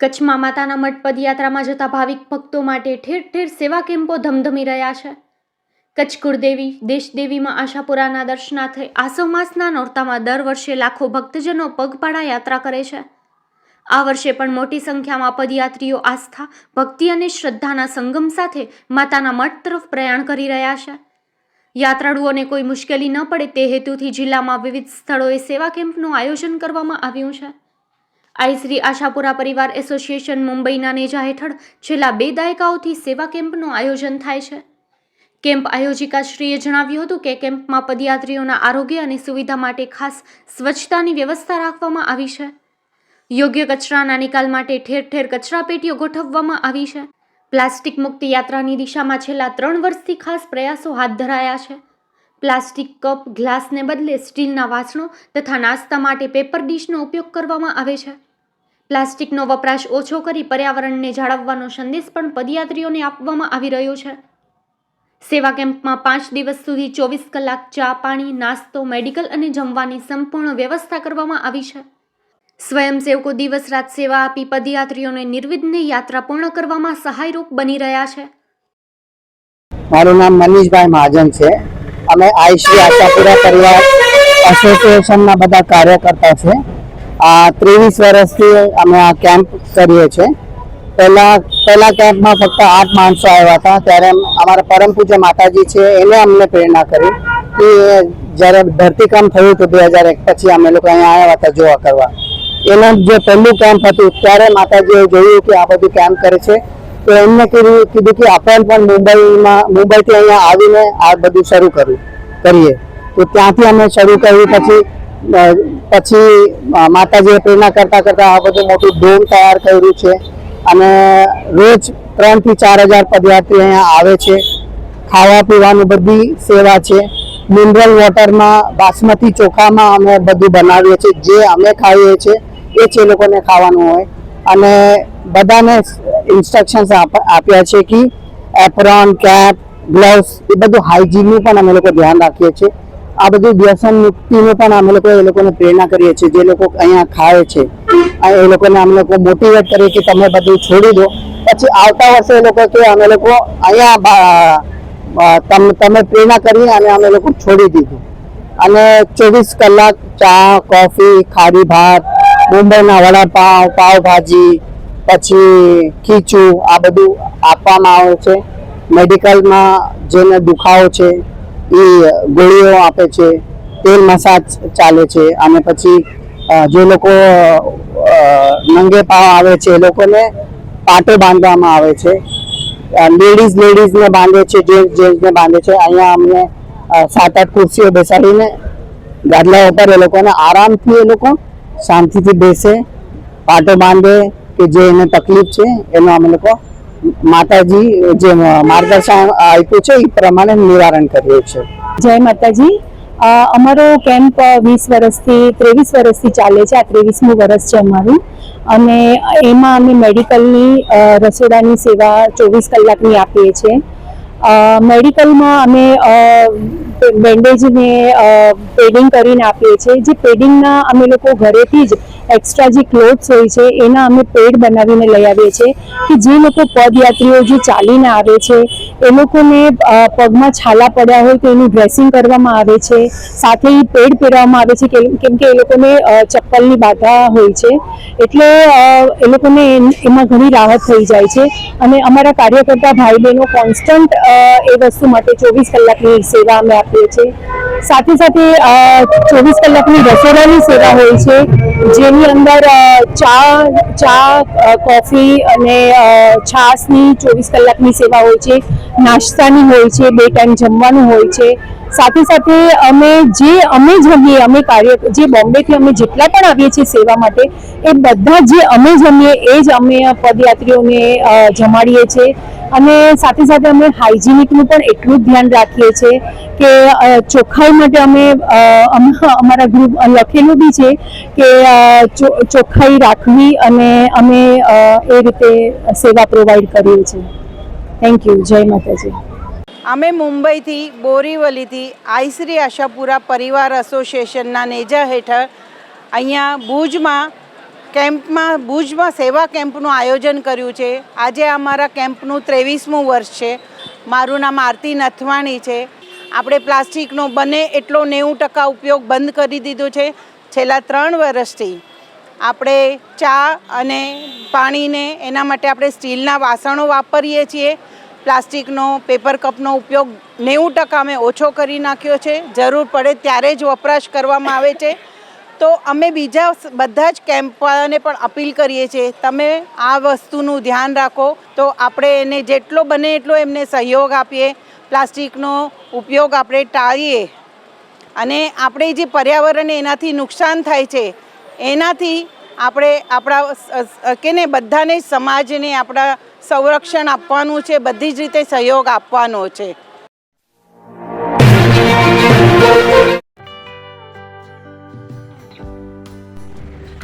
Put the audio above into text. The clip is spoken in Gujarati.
કચ્છમાં માતાના મઠ પદયાત્રામાં જતા ભાવિક ભક્તો માટે ઠેર ઠેર સેવા કેમ્પો ધમધમી રહ્યા છે. કચ્છ કુળદેવી દેશદેવીમાં આશાપુરાના દર્શનાર્થે આસો માસના નોરતામાં દર વર્ષે લાખો ભક્તજનો પગપાળા યાત્રા કરે છે. આ વર્ષે પણ મોટી સંખ્યામાં પદયાત્રીઓ આસ્થા, ભક્તિ અને શ્રદ્ધાના સંગમ સાથે માતાના મઠ તરફ પ્રયાણ કરી રહ્યા છે. યાત્રાળુઓને કોઈ મુશ્કેલી ન પડે તે હેતુથી જિલ્લામાં વિવિધ સ્થળોએ સેવા કેમ્પનું આયોજન કરવામાં આવ્યું છે. આઈ શ્રી આશાપુરા પરિવાર એસોસિએશન મુંબઈના નેજા હેઠળ છેલ્લા બે દાયકાઓથી સેવા કેમ્પનું આયોજન થાય છે. કેમ્પ આયોજિકાશ્રીએ જણાવ્યું હતું કે કેમ્પમાં પદયાત્રીઓના આરોગ્ય અને સુવિધા માટે ખાસ સ્વચ્છતાની વ્યવસ્થા રાખવામાં આવી છે. યોગ્ય કચરાના નિકાલ માટે ઠેર ઠેર કચરા પેટીઓ ગોઠવવામાં આવી છે. પ્લાસ્ટિક મુક્ત યાત્રાની દિશામાં છેલ્લા ત્રણ વર્ષથી ખાસ પ્રયાસો હાથ ધરાયા છે. પ્લાસ્ટિક કપ, ગ્લાસને બદલે સ્ટીલના વાસણો તથા નાસ્તા માટે પેપર ડીશનો ઉપયોગ કરવામાં આવે છે. પ્લાસ્ટિકનો વપરાશ ઓછો કરી પર્યાવરણને જાળવવાનો સંદેશ પણ પદયાત્રીઓને આપવામાં આવી રહ્યો છે. સેવા કેમ્પમાં પાંચ દિવસ સુધી ચોવીસ કલાક ચા, પાણી, નાસ્તો, મેડિકલ અને જમવાની સંપૂર્ણ વ્યવસ્થા કરવામાં આવી છે. સ્વયંસેવકો દિવસ રાત સેવા આપી પદયાત્રીઓને નિર્વિઘ્ને યાત્રા પૂર્ણ કરવામાં સહાયરૂપ બની રહ્યા છે. મારું નામ મનીષભાઈ મહાજન છે. અમે આઈ શ્રી આશાપુરા પરિવાર એસોસિએશનના બધા કાર્યકર્તા છે. આ ત્રેવીસ વર્ષથી અમે આ કેમ્પ કરીએ છીએ. પહેલા પહેલા કેમ્પમાં ફક્ત આઠ માણસો આવ્યા હતા. ત્યારે અમારા પરમ પૂજ્ય માતાજી છે, એને અમને પ્રેરણા કરી કે જ્યારે ધરતીકામ થયું હતું બે હજાર એક પછી અમે લોકો અહીંયા આવ્યા હતા જોવા કરવા. એનું જે પહેલું કેમ્પ હતું, ત્યારે માતાજીએ જોયું કે આ બધું કેમ્પ કરે છે. તો એમને કીધું કીધું કે આપણે પણ મુંબઈમાં, મુંબઈથી અહીંયા આવીને આ બધું શરૂ કર્યું કરીએ. તો ત્યાંથી અમે શરૂ કર્યું, પછી પછી માતાજીએ પ્રેરણા કરતાં કરતાં આ બધું મોટું ડોમ તૈયાર કર્યું છે. અને રોજ ત્રણથી ચાર હજાર પદયાત્રી અહીંયા આવે છે. ખાવા પીવાની બધી સેવા છે. મિનરલ વોટરમાં, બાસમતી ચોખામાં અમે બધું બનાવીએ છીએ. જે અમે ખાઈએ છીએ, એ છે લોકોને ખાવાનું હોય. અને બધાને ઇન્સ્ટ્રક્શન્સ આપ્યા છે કે એપ્રોન કેપ ગ્લવ્સ એ બધું હાઇજીનનું પણ અમે લોકો ધ્યાન રાખીએ છીએ. આ બધું વ્યસન મુક્તિનું પણ અમે લોકો એ લોકોને પ્રેરણા કરીએ છીએ. જે લોકો અહીંયા ખાય છે એ લોકોને અમે લોકો મોટિવેટ કરીએ કે તમે બધું છોડી દો. પછી આવતા વર્ષે એ લોકો કે અમે લોકો અહીંયા તમ- તમે પ્રેરણા કરી અને અમે લોકો છોડી દીધું. અને ચોવીસ કલાક ચા, કોફી, ખારી ભાત, મુંબઈના વડાપાવ, પાવભાજી પછી ખીચું, આ બધું આપવામાં આવે છે. મેડિકલમાં જેને દુખાવો છે, એ ગોળીઓ આપે છે, તેલ મસાજ ચાલે છે. અને પછી જે લોકો નંગે પાવ આવે છે, એ લોકોને પાટો બાંધવામાં આવે છે. લેડીઝ લેડીઝને બાંધે છે, જેન્ટ્સ જેન્ટ્સને બાંધે છે. અહીંયા અમને સાત આઠ ખુરશીઓ બેસાડીને ગાદલા ઉપર એ લોકોને આરામથી એ લોકો શાંતિથી બેસે, પાટો બાંધે કે જે એને તકલીફ છે, એનો અમે લોકો માતાજી, જે માર્ગદર્શન આપ્યું છે, એ પ્રમાણે નિવારણ કરીએ છીએ. જય માતાજી. અમારો કેમ્પ વીસ વર્ષથી, ત્રેવીસ વર્ષથી ચાલે છે. આ ત્રેવીસમું વર્ષ છે અમારું. અને એમાં અમે મેડિકલની રસોડાની સેવા ચોવીસ કલાકની આપીએ છીએ. મેડિકલમાં અમે બેન્ડેજને પેડિંગ કરીને આપીએ છીએ. જે પેડિંગના અમે લોકો ઘરેથી જ એક્સ્ટ્રા જે ક્લોથ્સ હોય છે, એના અમે પેડ બનાવીને લઈ આવીએ છીએ કે જે લોકો પદયાત્રીઓ જે ચાલીને આવે છે, એ લોકોને પગમાં છાલા પડ્યા હોય તો એનું ડ્રેસિંગ કરવામાં આવે છે, સાથે પેડ પહેરવામાં આવે છે કેમ કે એ લોકોને ચપ્પલની બાધા હોય છે, એટલે એ લોકોને એમાં ઘણી રાહત થઈ જાય છે. અને અમારા કાર્યકર્તા ભાઈ બહેનો કોન્સ્ટન્ટ એ વસ્તુ માટે ચોવીસ કલાકની સેવા અમે આપીએ છીએ. સાથે સાથે ચોવીસ કલાકની રસોડાની સેવા હોય છે, જેની અંદર ચા ચા કોફી અને છાશની ચોવીસ કલાકની સેવા હોય છે, નાસ્તાની હોય છે, બે ટાઈમ જમવાનું હોય છે. સાથે સાથે અમે જે અમે જમીએ, અમે કાર્ય, જે બોમ્બેથી અમે જેટલા પણ આવીએ છીએ સેવા માટે, એ બધા જે અમે જમીએ, એ જ અમે પદયાત્રીઓને જમાડીએ છીએ. અને સાથે સાથે અમે હાઇજીનિકનું પણ એટલું જ ધ્યાન રાખીએ છીએ કે ચોખ્ખાઈ માટે અમે અમારા ગ્રુપ લખેલું બી છે કે ચોખ્ખાઈ રાખવી અને અમે એ રીતે સેવા પ્રોવાઈડ કરીએ છીએ. થેન્ક યુ જય માતાજી. અમે મુંબઈથી બોરીવલીથી આઈશ્રી આશાપુરા પરિવાર એસોસિએશનના નેજા હેઠળ અહીંયા ભુજમાં કેમ્પમાં ભુજમાં સેવા કેમ્પનું આયોજન કર્યું છે. આજે અમારા કેમ્પનું ત્રેવીસમું વર્ષ છે. મારું નામ આરતી નથવાણી છે. આપણે પ્લાસ્ટિકનો બને એટલો નેવું ટકા ઉપયોગ બંધ કરી દીધો છે છેલ્લા ત્રણ વર્ષથી. આપણે ચા અને પાણીને એના માટે આપણે સ્ટીલના વાસણો વાપરીએ છીએ. પ્લાસ્ટિકનો પેપર કપનો ઉપયોગ નેવું ટકા અમે ઓછો કરી નાખ્યો છે. જરૂર પડે ત્યારે જ વપરાશ કરવામાં આવે છે. તો અમે બીજા બધા જ કેમ્પવાળાને પણ અપીલ કરીએ છીએ, તમે આ વસ્તુનું ધ્યાન રાખો. તો આપણે એને જેટલો બને એટલો એમને સહયોગ આપીએ. પ્લાસ્ટિકનો ઉપયોગ આપણે ટાળીએ. અને આપણે જે પર્યાવરણને એનાથી નુકસાન થાય છે, એનાથી આપણે આપણા કે ને બધાને સમાજને આપણા સંરક્ષણ આપવાનું છે, બધી જ રીતે સહયોગ આપવાનો છે.